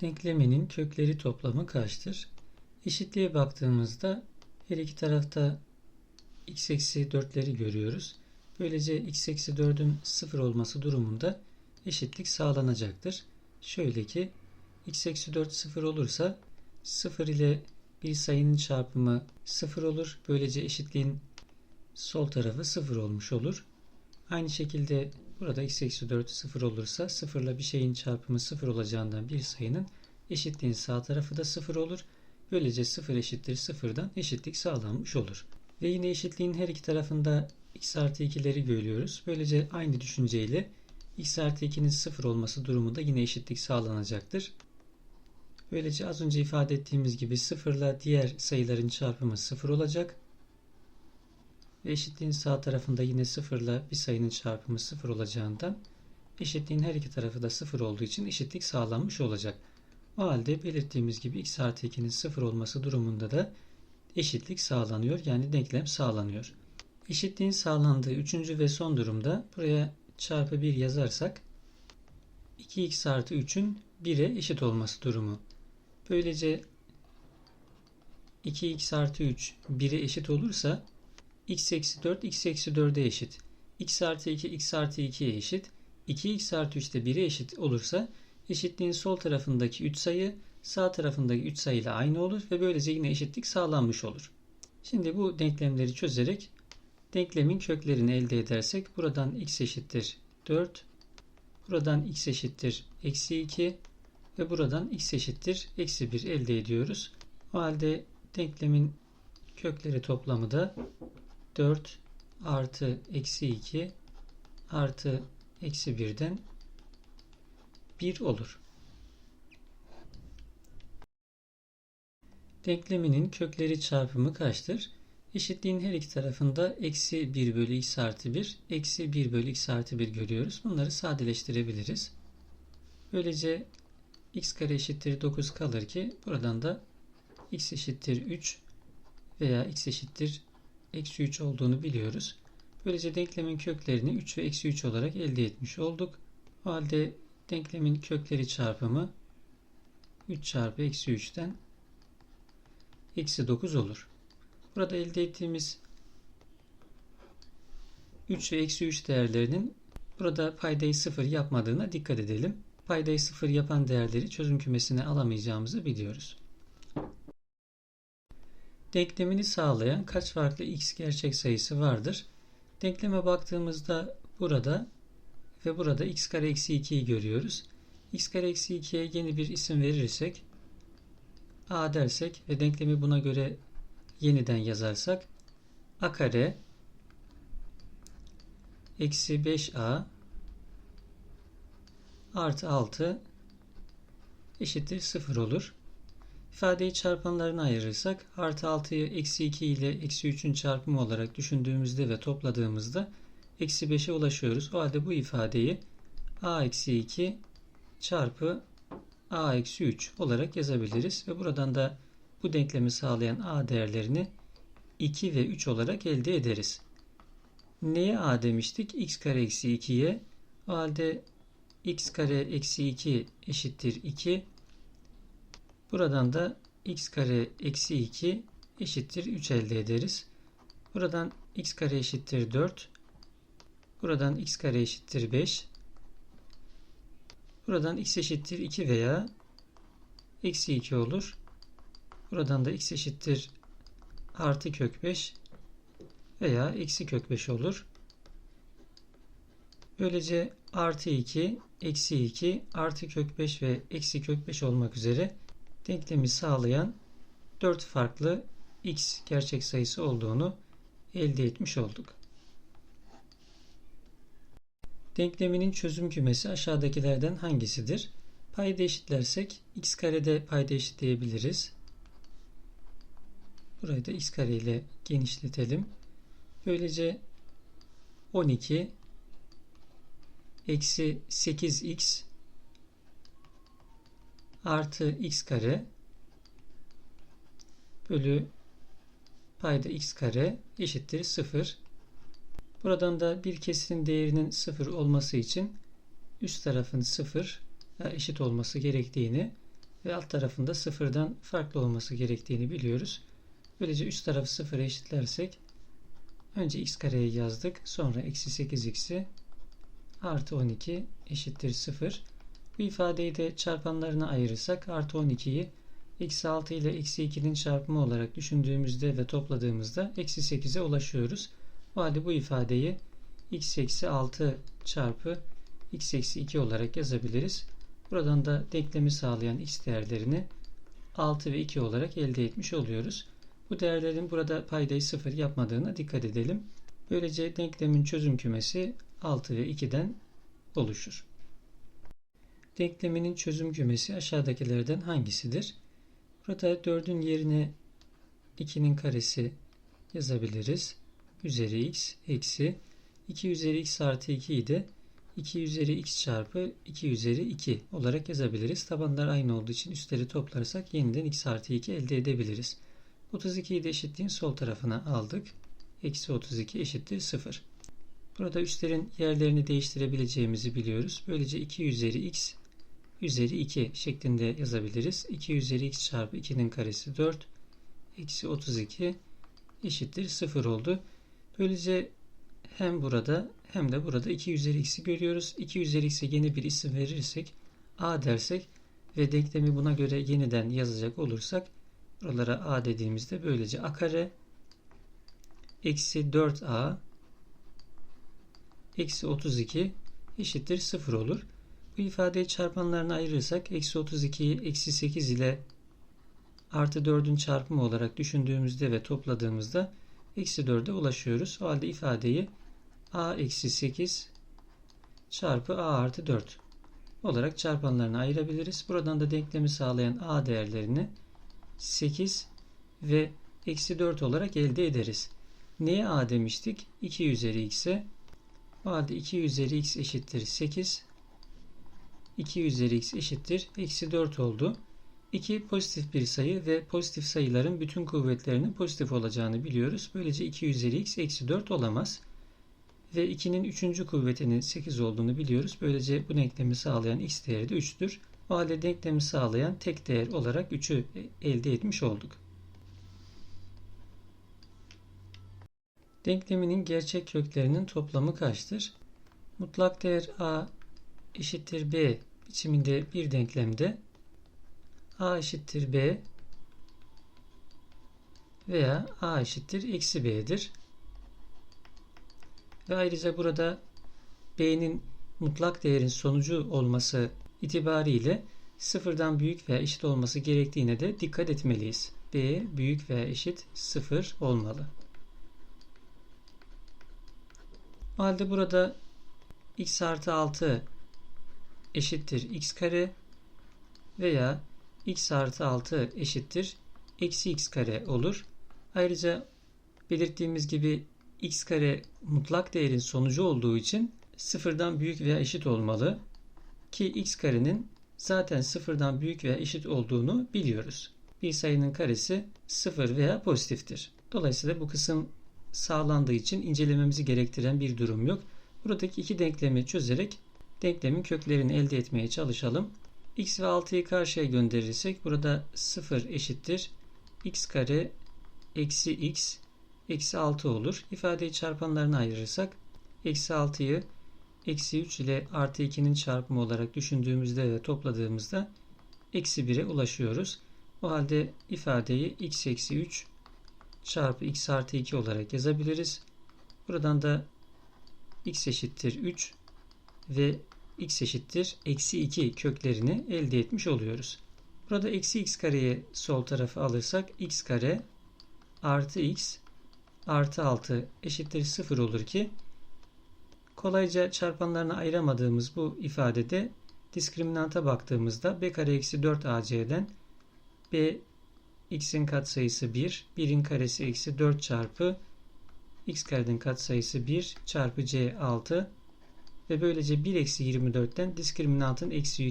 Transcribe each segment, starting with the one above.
Denkleminin kökleri toplamı kaçtır? Eşitliğe baktığımızda her iki tarafta x eksi 4'leri görüyoruz. Böylece x eksi 4'ün 0 olması durumunda eşitlik sağlanacaktır. Şöyle ki x eksi 4 0 olursa 0 ile bir sayının çarpımı 0 olur. Böylece eşitliğin sol tarafı 0 olmuş olur. Aynı şekilde burada x eksi 4 0 olursa 0 ile bir şeyin çarpımı 0 olacağından bir sayının eşitliğin sağ tarafı da 0 olur. Böylece 0 eşittir 0'dan eşitlik sağlanmış olur. Ve yine eşitliğin her iki tarafında x artı 2'leri görüyoruz. Böylece aynı düşünceyle x artı 2'nin 0 olması durumunda yine eşitlik sağlanacaktır. Böylece az önce ifade ettiğimiz gibi 0 ile diğer sayıların çarpımı 0 olacak. Eşitliğin sağ tarafında yine 0 ile bir sayının çarpımı 0 olacağından eşitliğin her iki tarafı da 0 olduğu için eşitlik sağlanmış olacak. O halde belirttiğimiz gibi x artı 2'nin 0 olması durumunda da eşitlik sağlanıyor. Yani denklem sağlanıyor. Eşitliğin sağlandığı üçüncü ve son durumda buraya çarpı 1 yazarsak 2x artı 3'ün 1'e eşit olması durumu. Böylece 2x artı 3 1'e eşit olursa x eksi 4 x eksi 4'e eşit. x artı 2 x artı 2'ye eşit. 2x artı 3 de 1'e eşit olursa eşitliğin sol tarafındaki 3 sayı sağ tarafındaki 3 sayı ile aynı olur ve böylece yine eşitlik sağlanmış olur. Şimdi bu denklemleri çözerek denklemin köklerini elde edersek buradan x eşittir 4, buradan x eşittir eksi 2 ve buradan x eşittir eksi 1 elde ediyoruz. O halde denklemin kökleri toplamı da 4 artı eksi 2 artı eksi 1'den 1 olur. Denkleminin kökleri çarpımı kaçtır? Eşitliğin her iki tarafında eksi 1 bölü x artı 1, eksi 1 bölü x artı 1 görüyoruz. Bunları sadeleştirebiliriz. Böylece x kare eşittir 9 kalır ki buradan da x eşittir 3 veya x eşittir eksi 3 olduğunu biliyoruz. Böylece denklemin köklerini 3 ve eksi 3 olarak elde etmiş olduk. O halde denklemin kökleri çarpımı 3 çarpı eksi 3'ten eksi 9 olur. Burada elde ettiğimiz 3 ve eksi 3 değerlerinin burada paydayı 0 yapmadığına dikkat edelim. Paydayı 0 yapan değerleri çözüm kümesine alamayacağımızı biliyoruz. Denklemini sağlayan kaç farklı x gerçek sayısı vardır? Denkleme baktığımızda burada ve burada x kare eksi 2'yi görüyoruz. x kare eksi 2'ye yeni bir isim verirsek a dersek ve denklemi buna göre yeniden yazarsak a kare eksi 5a artı 6 eşittir 0 olur. İfadeyi çarpanlarına ayırırsak artı 6'yı eksi 2 ile eksi 3'ün çarpımı olarak düşündüğümüzde ve topladığımızda eksi 5'e ulaşıyoruz. O halde bu ifadeyi a eksi 2 çarpı a eksi 3 olarak yazabiliriz. Ve buradan da bu denklemi sağlayan a değerlerini 2 ve 3 olarak elde ederiz. Neye a demiştik? x kare eksi 2'ye. O halde x kare eksi 2 eşittir 2. Buradan da x kare eksi 2 eşittir 3 elde ederiz. Buradan x kare eşittir 4. Buradan x kare eşittir 5. Buradan x eşittir 2 veya eksi 2 olur. Buradan da x eşittir artı kök 5 veya eksi kök 5 olur. Böylece artı 2, eksi 2, artı kök 5 ve eksi kök 5 olmak üzere denklemi sağlayan 4 farklı x gerçek sayısı olduğunu elde etmiş olduk. Denkleminin çözüm kümesi aşağıdakilerden hangisidir? Payda eşitlersek x karede payda eşitleyebiliriz. Burayı da x kare ile genişletelim. Böylece 12 eksi 8x artı x kare bölü payda x kare eşittir 0. Buradan da bir kesirin değerinin 0 olması için üst tarafın 0 eşit olması gerektiğini ve alt tarafında sıfırdan farklı olması gerektiğini biliyoruz. Böylece üst tarafı sıfıra eşitlersek önce x kareyi yazdık. Sonra eksi 8x'i artı 12 eşittir 0. Bu ifadeyi de çarpanlarına ayırırsak artı 12'yi eksi 6 ile eksi 2'nin çarpımı olarak düşündüğümüzde ve topladığımızda eksi 8'e ulaşıyoruz. O halde bu ifadeyi x eksi 6 çarpı x eksi 2 olarak yazabiliriz. Buradan da denklemi sağlayan x değerlerini 6 ve 2 olarak elde etmiş oluyoruz. Bu değerlerin burada paydayı 0 yapmadığına dikkat edelim. Böylece denklemin çözüm kümesi 6 ve 2'den oluşur. Denkleminin çözüm kümesi aşağıdakilerden hangisidir? Burada 4'ün yerine 2'nin karesi yazabiliriz. Üzeri x eksi 2 üzeri x artı 2'yi de 2 üzeri x çarpı 2 üzeri 2 olarak yazabiliriz. Tabanlar aynı olduğu için üstleri toplarsak yeniden x artı 2 elde edebiliriz. 32'yi de eşitliğin sol tarafına aldık. Eksi 32 eşittir 0. Burada üstlerin yerlerini değiştirebileceğimizi biliyoruz. Böylece 2 üzeri x üzeri 2 şeklinde yazabiliriz. 2 üzeri x çarpı 2'nin karesi 4 eksi 32 eşittir 0 oldu. Böylece hem burada hem de burada 2 üzeri x'i görüyoruz. 2 üzeri x'e yeni bir isim verirsek a dersek ve denklemi buna göre yeniden yazacak olursak buralara a dediğimizde böylece a kare eksi 4a eksi 32 eşittir 0 olur. Bu ifadeyi çarpanlarına ayırırsak eksi 32'yi eksi 8 ile artı 4'ün çarpımı olarak düşündüğümüzde ve topladığımızda eksi 4'e ulaşıyoruz. O halde ifadeyi a eksi 8 çarpı a artı 4 olarak çarpanlarına ayırabiliriz. Buradan da denklemi sağlayan a değerlerini 8 ve eksi 4 olarak elde ederiz. Neye a demiştik? 2 üzeri x'e. O halde 2 üzeri x eşittir 8. 2 üzeri x eşittir. Eksi 4 oldu. 2 pozitif bir sayı ve pozitif sayıların bütün kuvvetlerinin pozitif olacağını biliyoruz. Böylece 2 üzeri x eksi 4 olamaz ve 2'nin 3. kuvvetinin 8 olduğunu biliyoruz. Böylece bu denklemi sağlayan x değeri de 3'tür. O halde denklemi sağlayan tek değer olarak 3'ü elde etmiş olduk. Denkleminin gerçek köklerinin toplamı kaçtır? Mutlak değer a eşittir b biçiminde bir denklemde a eşittir b veya a eşittir eksi b'dir. Ve ayrıca burada B'nin mutlak değerin sonucu olması itibariyle sıfırdan büyük veya eşit olması gerektiğine de dikkat etmeliyiz. B büyük veya eşit sıfır olmalı. O halde burada x artı 6 eşittir x kare veya x artı 6 eşittir eksi x kare olur. Ayrıca belirttiğimiz gibi x kare mutlak değerin sonucu olduğu için sıfırdan büyük veya eşit olmalı ki x karenin zaten sıfırdan büyük veya eşit olduğunu biliyoruz. Bir sayının karesi sıfır veya pozitiftir. Dolayısıyla bu kısım sağlandığı için incelememizi gerektiren bir durum yok. Buradaki iki denklemi çözerek denklemin köklerini elde etmeye çalışalım. x ve 6'yı karşıya gönderirsek burada 0 eşittir x kare eksi x eksi 6 olur. İfadeyi çarpanlarına ayırırsak eksi 6'yı eksi 3 ile artı 2'nin çarpımı olarak düşündüğümüzde ve topladığımızda eksi 1'e ulaşıyoruz. O halde ifadeyi x eksi 3 çarpı x artı 2 olarak yazabiliriz. Buradan da x eşittir 3 ve x eşittir eksi 2 köklerini elde etmiş oluyoruz. Burada eksi x kareyi sol tarafa alırsak x kare artı x artı 6 eşittir 0 olur ki kolayca çarpanlarına ayıramadığımız bu ifadede diskriminanta baktığımızda b kare eksi 4 ac'den b x'in katsayısı 1, 1'in karesi eksi 4 çarpı x karenin katsayısı 1 çarpı c 6 ve böylece 1 eksi 24'ten diskriminantın eksi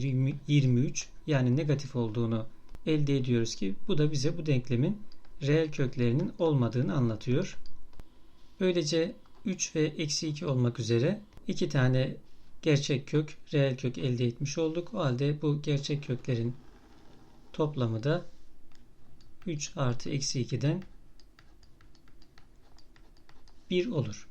23 yani negatif olduğunu elde ediyoruz ki bu da bize bu denklemin reel köklerinin olmadığını anlatıyor. Böylece 3 ve eksi 2 olmak üzere iki tane gerçek kök, reel kök elde etmiş olduk. O halde bu gerçek köklerin toplamı da 3 artı eksi 2'den 1 olur.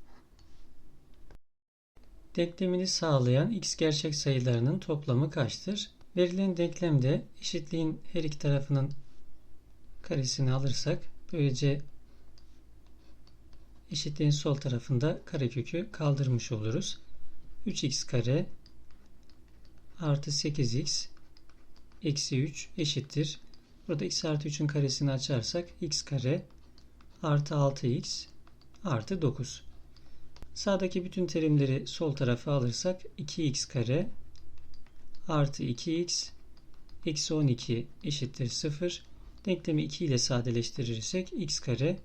Denklemini sağlayan x gerçek sayılarının toplamı kaçtır? Verilen denklemde eşitliğin her iki tarafının karesini alırsak böylece eşitliğin sol tarafında karekökü kaldırmış oluruz. 3x kare artı 8x eksi 3 eşittir. Burada x artı 3'ün karesini açarsak x kare artı 6x artı 9. Sağdaki bütün terimleri sol tarafa alırsak 2x kare artı 2x eksi 12 eşittir 0. Denklemi 2 ile sadeleştirirsek x kare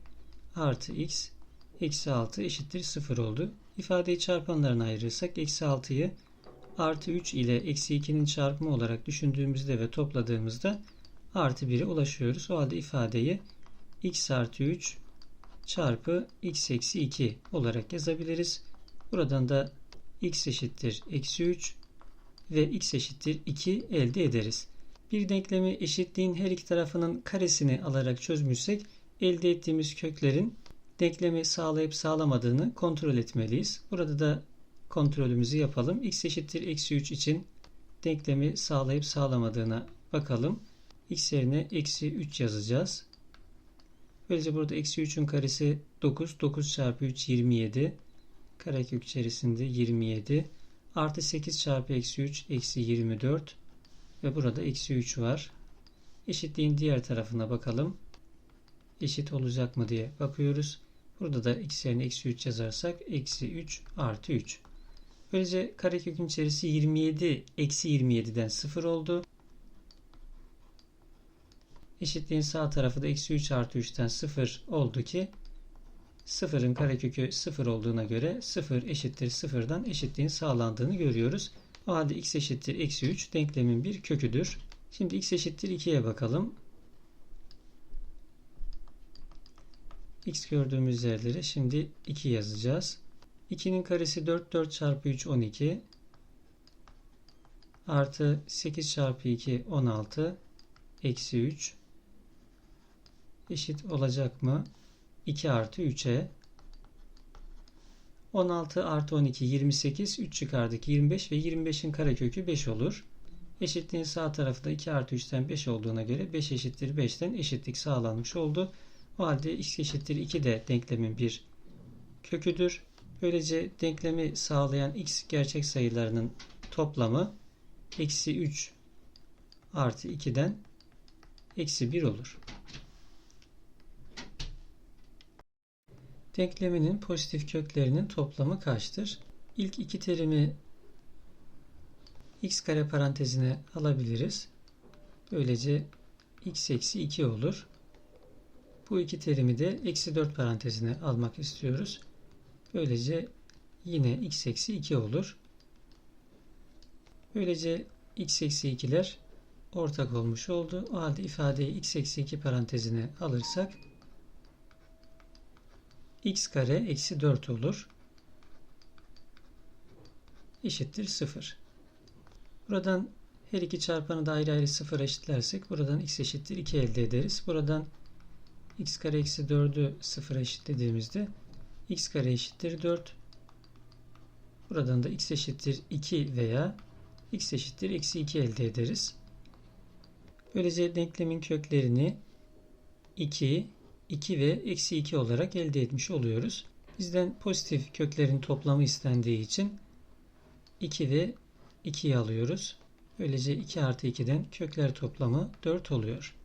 artı x eksi 6 eşittir 0 oldu. İfadeyi çarpanlarına ayırırsak eksi 6'yı artı 3 ile eksi 2'nin çarpımı olarak düşündüğümüzde ve topladığımızda artı 1'e ulaşıyoruz. O halde ifadeyi x artı 3 çarpı x eksi 2 olarak yazabiliriz. Buradan da x eşittir eksi 3 ve x eşittir 2 elde ederiz. Bir denklemi eşitliğin her iki tarafının karesini alarak çözmüşsek elde ettiğimiz köklerin denklemi sağlayıp sağlamadığını kontrol etmeliyiz. Burada da kontrolümüzü yapalım. x eşittir eksi 3 için denklemi sağlayıp sağlamadığına bakalım. x yerine eksi 3 yazacağız. Böylece burada eksi 3'ün karesi 9. 9 çarpı 3 27. Karekök içerisinde 27. Artı 8 çarpı eksi 3 eksi 24. Ve burada eksi 3 var. Eşitliğin diğer tarafına bakalım. Eşit olacak mı diye bakıyoruz. Burada da x yerine eksi 3 yazarsak eksi 3 artı 3. Böylece karekökün içerisi 27 eksi 27'den 0 oldu. Eşitliğin sağ tarafı da eksi 3 artı 3'ten 0 oldu ki 0'ın karekökü 0 olduğuna göre 0 eşittir 0'dan eşitliğin sağlandığını görüyoruz. O halde x eşittir eksi 3 denklemin bir köküdür. Şimdi x eşittir 2'ye bakalım. x gördüğümüz yerlere şimdi 2 yazacağız. 2'nin karesi 4 4 çarpı 3 12 artı 8 çarpı 2 16 eksi 3 eşit olacak mı? 2 artı 3'e 16 artı 12 28 3 çıkardık 25 ve 25'in karekökü 5 olur. Eşitliğin sağ tarafı da 2 artı 3'ten 5 olduğuna göre 5 eşittir 5'ten eşitlik sağlanmış oldu. O halde x eşittir 2 de denklemin bir köküdür. Böylece denklemi sağlayan x gerçek sayılarının toplamı eksi 3 artı 2'den eksi 1 olur. Denkleminin pozitif köklerinin toplamı kaçtır? İlk iki terimi x kare parantezine alabiliriz. Böylece x eksi 2 olur. Bu iki terimi de eksi 4 parantezine almak istiyoruz. Böylece yine x eksi 2 olur. Böylece x eksi 2'ler ortak olmuş oldu. O halde ifadeyi x eksi 2 parantezine alırsak x kare eksi 4 olur. Eşittir 0. Buradan her iki çarpanı da ayrı ayrı 0 eşitlersek buradan x eşittir 2 elde ederiz. Buradan x kare eksi 4'ü 0 eşitlediğimizde x kare eşittir 4. Buradan da x eşittir 2 veya x eşittir eksi 2 elde ederiz. Böylece denklemin köklerini 2, 2 ve eksi 2 olarak elde etmiş oluyoruz. Bizden pozitif köklerin toplamı istendiği için 2 ve 2'yi alıyoruz. Böylece 2 artı 2'den kökler toplamı 4 oluyor.